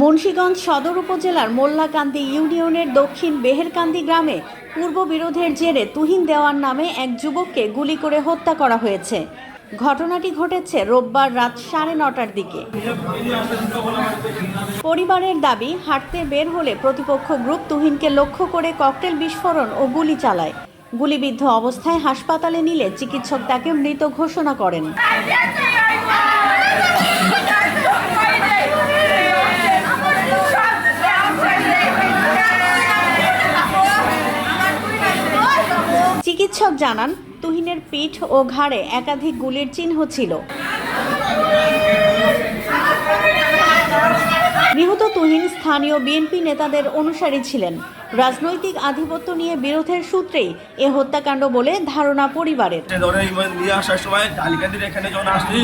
মুন্সীগঞ্জ সদর উপজেলার মোল্লাকান্দি ইউনিয়নের দক্ষিণ বেহেরকান্দি গ্রামে পূর্ব বিরোধের জেরে তুহিন দেওয়ার নামে এক যুবককে গুলি করে হত্যা করা হয়েছে। ঘটনাটি ঘটেছে রোববার রাত সাড়ে নটার দিকে। পরিবারের দাবি, হাঁটতে বের হলে প্রতিপক্ষ গ্রুপ তুহিনকে লক্ষ্য করে ককটেল বিস্ফোরণ ও গুলি চালায়। গুলিবিদ্ধ অবস্থায় হাসপাতালে নিলে চিকিৎসক তাকে মৃত ঘোষণা করেন। চিকিৎসক জানান, তুহিনের পিঠ ও ঘাড়ে একাধিক গুলির চিহ্ন ছিল। নিহত তুহিন স্থানীয় বিএনপি নেতাদের অনুসারী ছিলেন। রাজনৈতিক আধিপত্য নিয়ে বিরোধের সূত্রেই এ হত্যাকাণ্ড বলে ধারণা পরিবারের। নিয়ে আসার সময় ঢালিকান্দির এখানে যখন আসলি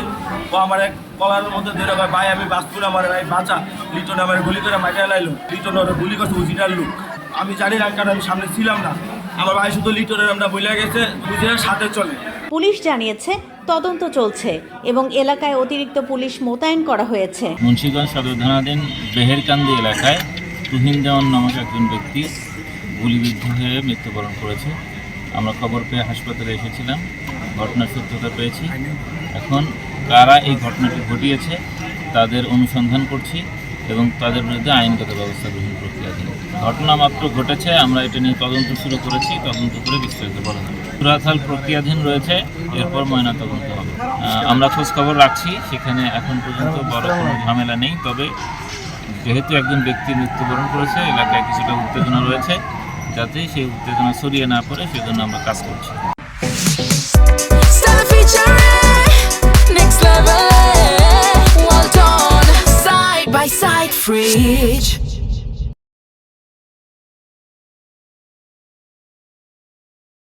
ও আমার এক কলার মধ্যে ধরে ভাই, আমি বাঁচবো আমার ভাই বাঁচা। লিটন আমার গুলি করে মাইটা লাইলো। লিটন ওরা গুলি করছে উজিটার লোক। আমি জানি না আমি সামনে ছিলাম না। আমার ভাই শুধু লিটনের আমরা বইলে গেছে উজিটার সাথে চলে। পুলিশ জানিয়েছে তদন্ত চলছে এবং এলাকায় অতিরিক্ত পুলিশ মোতায়েন করা হয়েছে। মুন্সিগঞ্জ সদর থানাধীন বেহেরকান্দি এলাকায় তুহিন দেওয়ান নামক একজন ব্যক্তি গুলিবিদ্ধ হয়ে মৃত্যুবরণ করেছে। আমরা খবর পেয়ে হাসপাতালে এসেছিলাম ঘটনার সত্যতা পেয়েছি। এখন কারা এই ঘটনাটি ঘটিয়েছে তাদের অনুসন্ধান করছি। এবং তাদের বিরুদ্ধে আইনগত ব্যবস্থা গ্রহণ প্রক্রিয়াধীন ঘটনা মাত্র ঘটেছে, আমরা এটা নিয়ে তদন্ত শুরু করেছি, তদন্ত করে বিস্তারিত বলা হবে প্রক্রিয়াধীন রয়েছে, এরপর ময়না তদন্ত হবে। আমরা খোঁজ খবর রাখছি, সেখানে এখন পর্যন্ত বড় কোনো ঝামেলা নেই, তবে যেহেতু একজন ব্যক্তি মৃত্যুবরণ করেছে, এলাকায় কিছুটা উত্তেজনা রয়েছে, যাতে সেই উত্তেজনা সরিয়ে না পড়ে, সেজন্য আমরা কাজ করছি। Fridge.